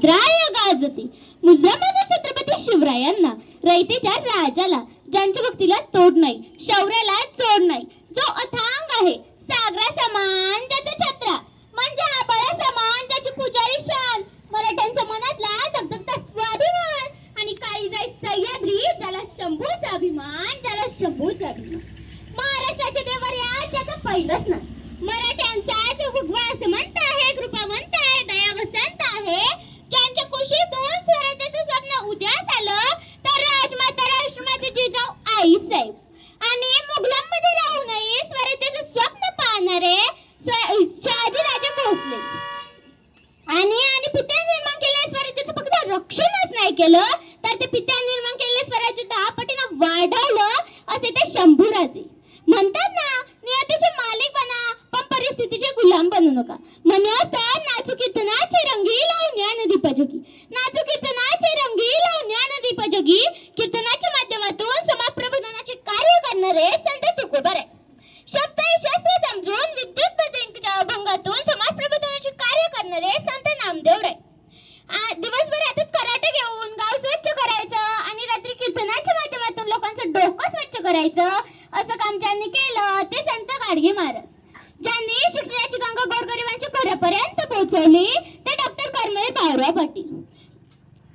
भद्राय गाजते मुझा छत्रपती शिवरायांना रयतेच्या राजाला ज्यांच्या भक्तीला तोड नाही शौर्याला चोड नाही. जो अथांग आहे सागरा समान ज्याचा छत्रा म्हणजे आबाळा समान ज्याची पुजारी शान. मराठ्यांच्या मनातला धगधगता स्वाभिमान आणि काळीजाई सह्याद्री ज्याला शंभूचा अभिमान ज्याला शंभूचा अभिमान. महाराष्ट्राचे देवर्या ज्याचं पहिलंच ना मराठ्या जो भुगवा असमंत आहे कृपावंत आहे दयावसंत आहे ज्यांच्या कुशीतून स्वराज्याचं स्वप्न उद्यास आलं तर राजमाता राष्ट्रमाता जिजाऊ आई साहेब आणि मुघलांमध्ये राहूनही स्वराज्याचं स्वप्न पाहणारे स्व- शहाजीराजे भोसले आणि आणि पित्याने निर्माण केलेल्या स्वराज्याचं फक्त रक्षणच नाही केलं तर ते पित्याने निर्माण केलेलं स्वराज्य दहा पटीनं वाढवलं असे राजे म्हणतात ना नियतीचे मालिक बना पण परिस्थितीचे गुलाम बनू नका. म्हणून तर नाचू कीर्तनाचे रंगी लावून ज्ञान नदी नाचू कीर्तनाचे रंगी लावून ज्ञान नदी कीर्तनाच्या माध्यमातून समाज प्रबोधनाचे कार्य करणारे संत तुकोबर आहे शब्द हे शस्त्र समजून विद्युत बदलीच्या अभंगातून समाज प्रबोधनाचे कार्य करणारे संत नामदेव राय. दिवसभर हातात कराटे घेऊन गाव स्वच्छ करायचं आणि रात्री कीर्तनाच्या माध्यमातून लोकांचं डोकं स्वच्छ करायचं असं काम ज्यांनी केलं ते संत गाडगे महाराज. ज्यांनी शिक्षणाची गंगा गोरगरिबांच्या घरापर्यंत पोहोचवली ते डॉक्टर कर्मळे भाऊराव पाटील.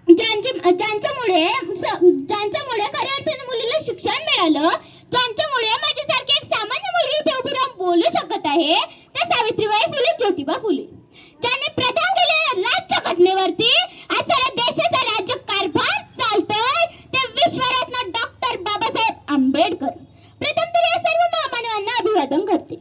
ज्यांचे ज्यांच्यामुळे ज्यांच्यामुळे खऱ्या अर्थाने मुलीला शिक्षण मिळालं ज्यांच्यामुळे माझ्यासारखी एक सामान्य मुलगी इथे उभी राहून बोलू शकत आहे त्या सावित्रीबाई फुले ज्योतिबा फुले. ज्यांनी प्रथम केलेल्या राज्य घटनेवरती आज सारा देशाचा राज्य कारभार चालतोय ते विश्वरत्न डॉक्टर बाबासाहेब आंबेडकर प्रथम तर या सर्व महामानवांना अभिवादन करते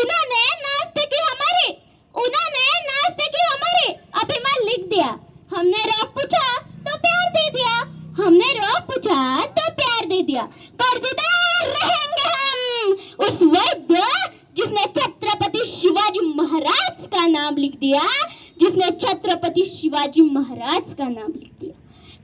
उन्होंने नाचते की हमारे उन्होंने नाचते की हमारे अभिमान लिख दिया हमने रोक पूछा तो प्यार दे दिया हमने रोक पूछा तो प्यार दे दिया कर्जदार रहेंगे हम उस वैद्य जिसने छत्रपति शिवाजी महाराज का नाम लिख दिया जिसने छत्रपति शिवाजी महाराज का नाम लिख दिया.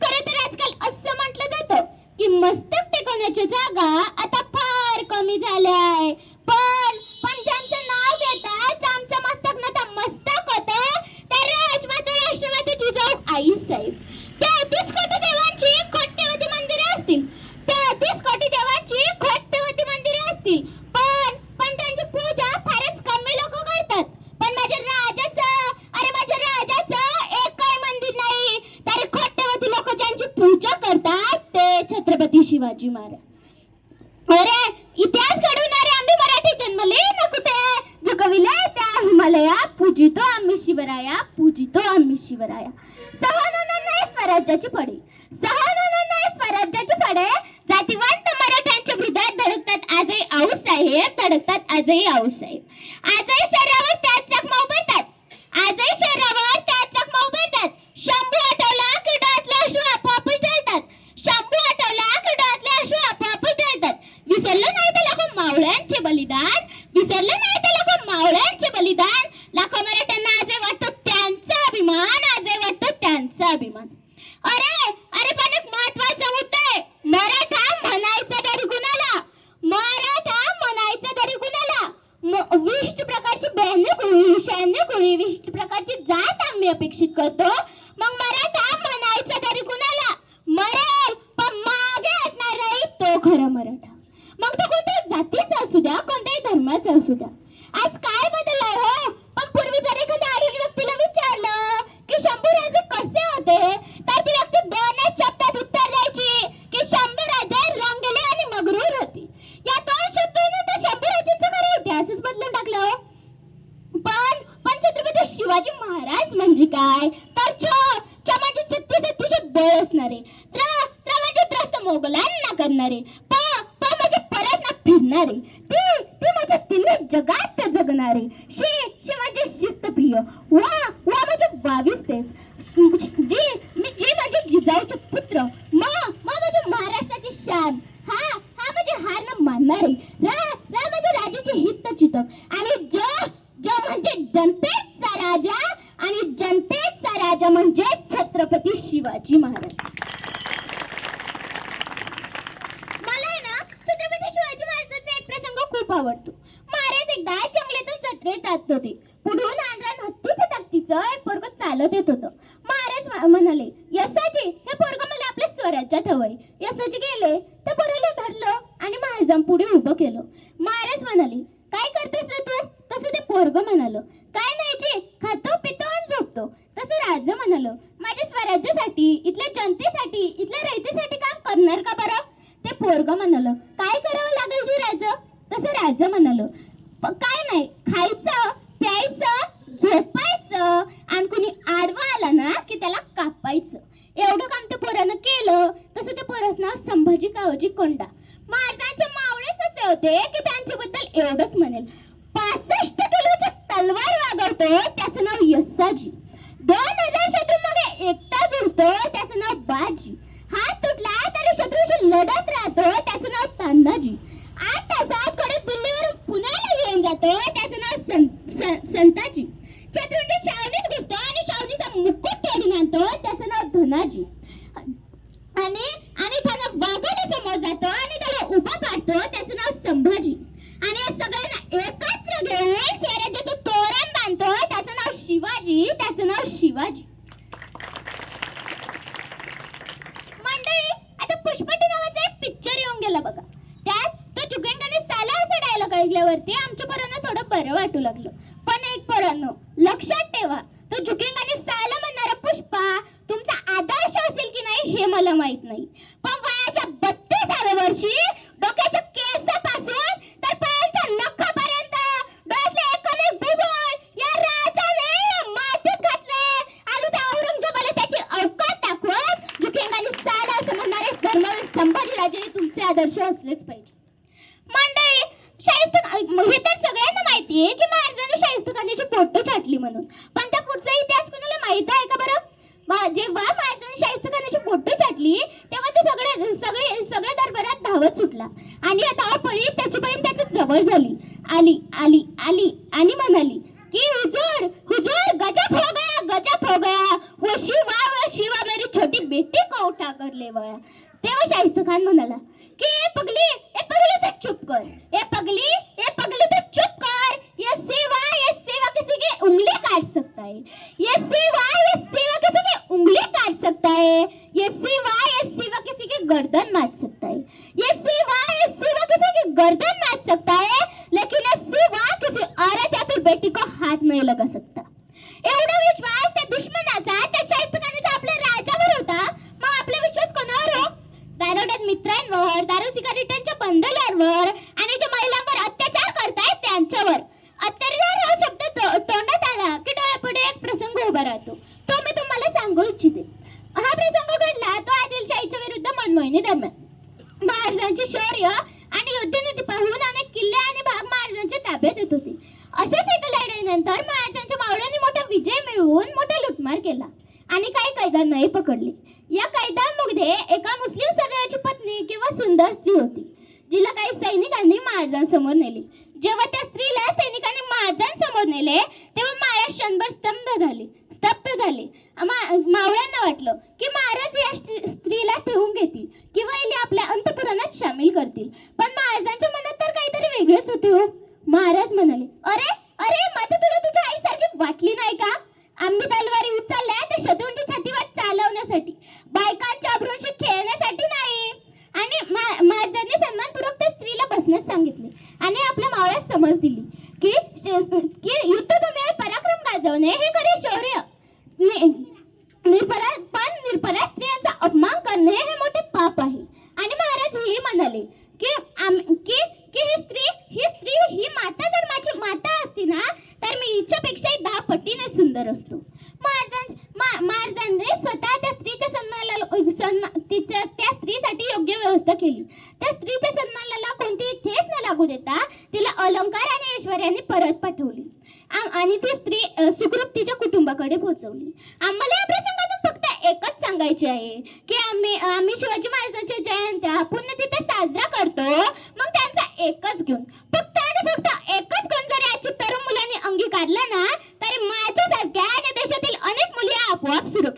खर तर आजकाल असं म्हटलं जातं की मस्तक टेकवण्याच्या जागा आता फार कमी झाल्याय. पण पण ज्यांचं नाव घेतात आमचं मस्तक ना मस्तक होतं त्या राजमाता राष्ट्रवादी जाऊ आई साहेब तेहतीस कोटी देवांची कोट्यवधी मंदिरे असतील तेहतीस कोटी देवांची कोट्यवधी मंदिरे असतील पण पण त्यांची पूजा फारच कमी लोक करतात पण माझ्या राजाचं अरे माझ्या राजाचं एकही मंदिर नाही तर कोट्यवधी लोक ज्यांची पूजा करतात ते छत्रपती शिवाजी महाराज. अरे इतिहास घडवणारे आम्ही मराठी जन्मले ना कुठे? जगविले त्या हिमालया पूजितो आम्ही शिवराया पूजितो आम्ही शिवराया. सहन स्वराज्याची फडे सहन स्वराज्याची फडे जातीवंत मराठ्यांच्या हृदयात धडकतात आजही आऊस साहेब धडकतात आजही आऊस साहेब आजही शरीरावर त्याच जखमा उभरतात आजही शरीरावर त्याच जखमा उभरतात शंभू आठवला की डोळ्यातले अश्रू आपोआपच जळतात शंभू आठवला की डोळ्यातले अश्रू आपोआपच जळतात विसरलं नाही ते लाखो मावळ्यांचे बलिदान विसरलं नाही ते लाखो मावळ्यांचे बलिदान लाखो मराठ्यांना आजही वाटतो त्यांचा अभिमान आजही वाटतो त्यांचा अभिमान अरे अरे पण एक महत्वाचं मुद्दा आहे मराठा म्हणायचं तरी कुणाला मराठा म्हणायचं तरी कुणाला म- विशिष्ट प्रकारची ब्याण्णव कुळी शहाण्णव कुळी विशिष्ट प्रकारची जात आम्ही अपेक्षित करतो मग मराठा म्हणायचं तरी कुणाला मरेल पण मागे असणार नाही तो खरा मराठा मग तो कोणत्याही जातीचा असू द्या कोणत्याही धर्माचा असू द्या आज काय बदल आहे हो पण पूर्वी जर एखाद्या आडील व्यक्तीला विचारलं की शंभूराजे कसे होते तर ती व्यक्ती दोनच शब्दात उत्तर द्यायची की शंभूराजे रंगले आणि मगरूर होती या दोन शब्दांनी तर शंभूराजेंचा खरं इतिहासच बदलून टाकला हो पण पण छत्रपती शिवाजी महाराज म्हणजे काय तर छ छ म्हणजे छत्तीस छत्तीसचे बळ असणारे त्र त्र म्हणजे त्रस्त मोगलांना करणारे प प म्हणजे परत ना फिरणारे ती ती म्हणजे तिन्ही जगात जगणारे. शे शे माझे शिस्तप्रिय. वा वा माझे बावीस तेस जे मी जे माझे जिजाऊचे पुत्र मा मा म्हणजे महाराष्ट्राची शान. हा हा माझे हार न मानणारे. रा रा म्हणजे राजाचे हित चितक आणि ज ज म्हणजे जनतेचा राजा आणि जनतेचा राजा म्हणजे छत्रपती शिवाजी महाराज मला आहे ना छत्रपती शिवाजी महाराजांचा एक प्रसंग खूप आवडतो. महाराज एकदा जंगलातून जत्रेत जात होते. पुढून आंध्रान हत्तीच्या ताकदीचं एक पोरग चालत येत होतं. महाराज म्हणाले यसाजी हे पोरग मला आपल्या स्वराज्यात हवंय. यसाजी गेले तर पोराला धरलं आणि महाराजां पुढे उभं केलं. महाराज म्हणाले काय करतेस रे तू? तसं ते पोरग म्हणाल काय नाही जे खातो पितो आणि झोपतो. तसं राज म्हणाल माझ्या स्वराज्यासाठी इथल्या जनतेसाठी इथल्या रयतेसाठी काम करणार का बरं? ते पोरग म्हणाल काय करावं लागेल जी राजा? तसं राजा म्हणालो काय नाही खायचं प्यायचं झोपायचं. आणि कुणी आडवा आला ना की त्याला कापायचं. एवढं काम त्या पोरानं केलं तसं त्या पोरच नाव संभाजी कावजी कोंडा. महाराजांचे मावळेच असे होते की त्यांच्याबद्दल एवढंच म्हणेल. पासष्ट किलोच्या तलवार वागवतो त्याचं नाव यस्साजी दोन हजार शत्रू मागे एकटा झुलतो त्याचं नाव बाजी हात तुटला तरी शत्रूशी लढत राहतो त्याचं नाव तान्हाजी आठ तासात कडे दिल्लीवरून पुण्याला घेऊन जातो त्याचं नाव सं- सं- संताजी शत्रूंच्या शावणीत घुसतो आणि शावणीचा मुकुट तोडून आणतो त्याचं नाव धनाजी आणि आणि त्याला वाघाने समोर जातो आणि त्याला उभा पाडतो त्याचं शिवाजी आणि या सगळ्यांना एकत्र घेऊन स्वराज्याचं तोरण बांधतो त्याचं नाव शिवाजी. त्याचं नाव शिवाजी. मंडळी आता पुष्पटी नावाचा एक पिक्चर येऊन गेला बघा. त्यात तो जुगेंडाने साला असा डायलॉग ऐकल्यावरती आमच्या पोरांना थोडं बरं वाटू लागलं. पण एक पोरांनो लक्षात ठेवा. तो जुगेंडाने साला म्हणणारा पुष्पा तुमचा आदर्श असेल की नाही हे मला माहीत नाही. पण वयाच्या बत्तीसाव्या वर्षी डोक्याच्या केसापासून तर पायांच्या नखापर्यंत डोळ्यातले एकूण बुबुळ या राजाने मातीत घातले आणि त्या औरंगजेबाला त्याची अवकात दाखवून जुकेंगाने साला असं म्हणणारे धर्मवीर संभाजीराजे हे तुमचे आदर्श असलेच पाहिजे. मंडळी शाहिस्त हे तर सगळ्यांना माहिती आहे की महाराजांनी शाहिस्त खानाची पोट छाटली म्हणून. पण त्या पुढचा इतिहास कोणाला माहीत आहे का बरं? जेव्हा महाराजांनी शाहिस्त खानाची पोट छाटली तेव्हा तो सगळे सगळे सगळ्या दरबारात धावत सुटला. आणि या धावपळी त्याची बहीण त्याच्याजवळ झाली. आली आली आणि म्हणाली की हुजूर हुजूर गजब हो गया गजब हो गया वो शिवा वो शिवा मेरी छोटी बेटी को उठा कर ले गया तेव्हा शाहिस्त खान म्हणाला कि ए पगली ए पगली तो चुप कर ए पगली ए पगली तो चुप कर ये सेवा ये सेवा किसी की उंगली काट सकता है। ये सेवा ये सेवा किसी की उंगली काट सकता है। ये सेवा ये सेवा किसी की गर्दन मार सकता है ये सेवा ये सेवा किसी की गर्दन मार सकता है लेकिन ये सेवा किसी औरत या फिर बेटी को हाथ नहीं लगा सकता एवढा विश्वास त्या दुश्मनाचा त्या शाहिस्तखानाच्या आपल्या राजावर होता मग आपला विश्वास कोणावर हो दारोड्यात मित्रांवर दारू सिगारेटांच्या बंडलांवर आणि ज्या महिलांवर अत्याचार करतायत त्यांच्यावर अत्याचार हा शब्द तो- तोंडात आला की डोळ्यापुढे एक प्रसंग उभा राहतो तो मी तुम्हाला सांगू इच्छिते हा प्रसंग घडला तो आदिलशाहीच्या विरुद्ध मनमोहिनी दरम्यान महाराजांचे शौर्य आणि युद्धनीती पाहून अनेक किल्ले आणि भाग महाराजांच्या ताब्यात येत होते अशाच एका लढाईनंतर महाराजांच्या मावळ्यांनी मोठा विजय मिळवून मोठा लुटमार केला आणि काही कैद्यांनाही पकडले या कैद्यांमध्ये एका मुस्लिम सरदाराची पत्नी सुंदर स्त्री होती जिला काही सैनिकांनी महाराजांसमोर नेले. जेव्हा त्या स्त्रीला सैनिकांनी महाराजांसमोर नेले तेव्हा महाराज क्षणभर स्तंभ झाले स्तब्ध झाले. मावळ्यांना वाटलं की महाराज या स्त्रीला ठेवून घेतील किंवा हिला आपल्या अंतपुराणात सामील करतील. पण महाराजांच्या मनात तर काहीतरी वेगळेच होते हो. महाराज म्हणाले अरे अरे माता तुला तुझ्या आईसारखी वाटली नाही का? आम्ही तलवारी उचलल्या तर शत्रूंची छाती चालवण्यासाठी बायकांच्या अब्रूंशी खेळण्यासाठी नाही आणि मा- महाराजांनी सन्मानपूर्वक त्या स्त्रीला बसण्यास सांगितले आणि आपल्या मावळ्यास समज दिली की श- की युद्धभूमीवर पराक्रम गाजवणे हे खरे शौर्य नि- निर्भरा पण निर्भरा स्त्रियांचा अपमान करणे हे मोठे पाप आहे आणि महाराज हेही म्हणाले की आम- की की ही स्त्री ही स्त्री ही माता जर माझी माता असती ना तर मी हिच्यापेक्षाही दहा सुंदर असतो. महाराजां मा- महाराजांनी स्वतः त्या स्त्रीच्या सन्मानाला सन्मा- तिच्या त्या स्त्रीसाठी योग्य व्यवस्था केली. त्या स्त्रीच्या सन्मानाला कोणतीही ठेस न लागू देता तिला अलंकार आणि ऐश्वर्याने परत पाठवली. आणि ती स्त्री सुखरूप तिच्या कुटुंबाकडे पोहोचवली. आम्हाला या प्रसंगातून फक्त एकच सांगायचे आहे की आम्ही आम्ही शिवाजी महाराजांच्या जयंत्या पुन्हा तिथे साजरा करतो मग त्यांचा एकच घेऊन. फक्त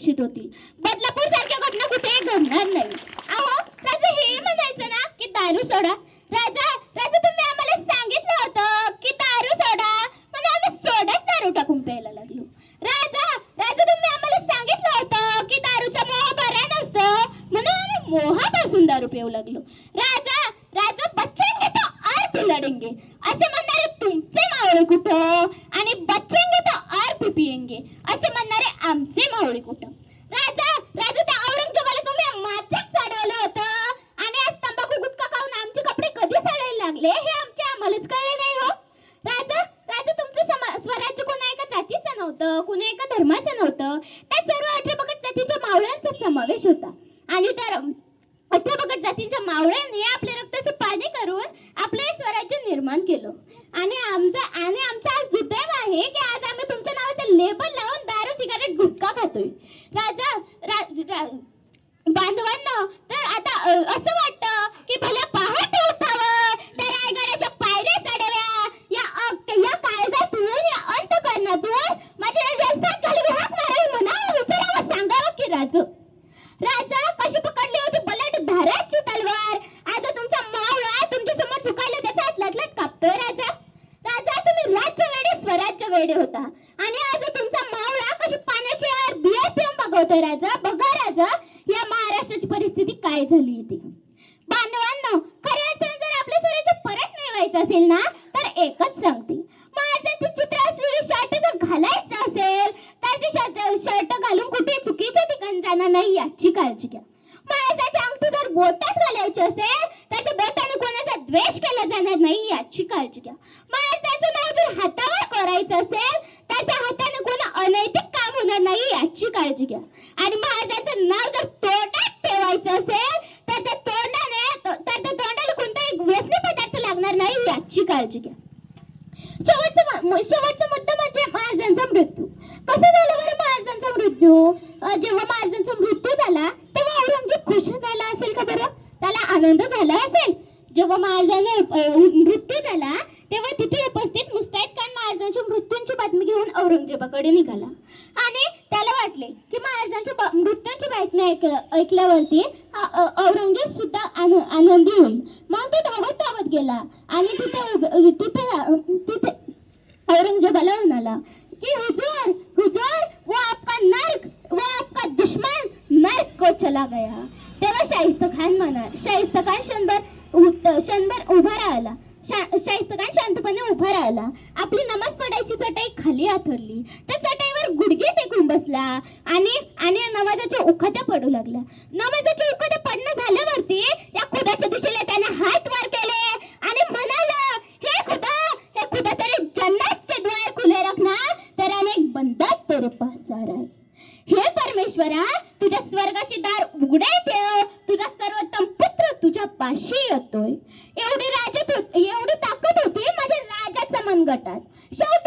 सुरक्षित होती. बदलापूर सारख्या घटना कुठे घडणार नाही. अहो राजा हे म्हणायचं ना की दारू सोडा. राजा राजा तुम्ही आम्हाला सांगितलं होतं की दारू सोडा. पण आम्ही सोडत दारू टाकून प्यायला लागलो. राजा राजा तुम्ही आम्हाला सांगितलं होतं की दारूचा मोह बरा नसतो. म्हणून आम्ही मोहापासून दारू पिऊ लागलो. राजा राजा बच्चेंगे तो और पिलडेंगे असे म्हणणारे तुमचे मावळे कुठं? आणि बच्चेंगे तो और पिएंगे असे म्हणणारे आमचे मावळे कुठं? राजा राजा त्या औरंगजेबाला तुम्ही माझ्याच चढवलं होतं. आणि आज तंबाखू गुटखा खाऊन आमचे कपडे कधी साडायला लागले? हे आमच्या आम्हालाच कळले नाही हो. राजा राजा तुमचं स्वराज्य कोणा एका जातीचं नव्हतं कुणा एका धर्माचं नव्हतं. त्या सर्व अठरा जातीच्या मावळ्यांचा समावेश होता. आणि त्या अठरा जातीच्या मावळ्यांनी आपल्या रक्ताचं पाणी करून आपलं हे स्वराज्य निर्माण केलं. आणि आमचा आणि आमचा आज दुर्दैव आहे की आज आम्ही तुमच्या नावाचं लेबल लावून दारू सिगारेट गुटखा खातोय. राजा रा, रा, बांधवांना तर आता असं वाटतं की भल्या पहाटे उठावं त्या रायगडाच्या पायऱ्या चढव्या या अ- या काळजातून या अंतकरणातून माझ्या जलसात घालून हाक मारावी म्हणावं विचारावं सांगावं की राजू राजा कशी पकडली होती बलट धाराची तलवार आता तुमचा मावळा तुमच्यासमोर झुकायला त्याचा हात लटलट कापतोय राजा राजा तुम्ही राज्य वेडे स्वराज्य वेडे होता आणि आज तुमचा मावळा कशी पाण्याची आर बियर पिऊन बघवतोय राजा बघा राजा या महाराष्ट्राची परिस्थिती काय झाली ती बांधवांनो खऱ्या अर्थाने जर आपल्या स्वराज्य परत मिळवायचं असेल ना तर एकच सांगते. महाराजांचे चित्र असलेली शर्ट जर घालायचं असेल तर ते शर्ट घालून कुठे चुकीच्या ठिकाणी जाणार नाही याची काळजी घ्या. महाराजांची अंगठी जर बोटात घालायची असेल तर ते बोटाने कोणाचा द्वेष केला जाणार नाही याची काळजी घ्या. महाराजांचं नाव जर हातावर करायचं असेल तर त्या हाताने कोणा अनैतिक काम होणार नाही याची काळजी घ्या. आणि महाराजांचं नाव जर तोंडात ठेवायचं असेल तर त्या तोंडात तर त्या तोंडाला कोणताही व्यसनी पदार्थ लागणार नाही याची काळजी घ्या. शेवटचा शेवटचा मुद्दा म्हणजे महाराजांचा मृत्यू. कसं झालं बरं महाराजांचा मृत्यू? जेव्हा महाराजांचा मृत्यू झाला तेव्हा औरंगजेब खुश झाला असेल का बरं? त्याला आनंद झाला असेल? जेव्हा महाराजांचा मृत्यू झाला तेव्हा तिथे उपस्थित मुस्ताईद खान महाराजांच्या मृत्यूंची बातमी घेऊन औरंगजेबाकडे निघाला. आणि त्याला वाटले की महाराजांच्या मृत्यूंची बातमी ऐक- ऐकल्यावरती औरंगजेब सुद्धा आनंदी होईल मग तो धावत धावत गेला. आणि तिथे तिथे तिथे औरंगजेबाला म्हणाला की हुजूर हुजूर वो आपका नर्क वो आपका दुश्मन नर्क को चला गया. तेव्हा शाहिस्त खान म्हणा शाहिस्त खान क्षणभर शंभर क्षणभर उभा राहिला. शा- शाहिस्त खान शांतपणे उभा राहिला. आपली नमाज पडायची चटई खाली आथरली. तर गुडघे टेकून बसला. आणि आणि नमाजाच्या उखाट्या पडू लागल्या नमाजाच्या उखाट्या पडणं झाल्यावरती या खुदाच्या दिशेला त्याने हात वर केले आणि म्हणाला हे खुदा हे खुदा तरी जन्नत ते द्वार खुले रखना तर अनेक बंदा तेरे पास आहे. हे परमेश्वरा तुझ्या स्वर्गाचे दार उघडे ठेव. तुझा सर्वोत्तम पुत्र तुझ्या पाशी येतोय. एवढी राजत होत- एवढी ताकद होती माझ्या राजाचा मनगटात. शेवटी एवढंच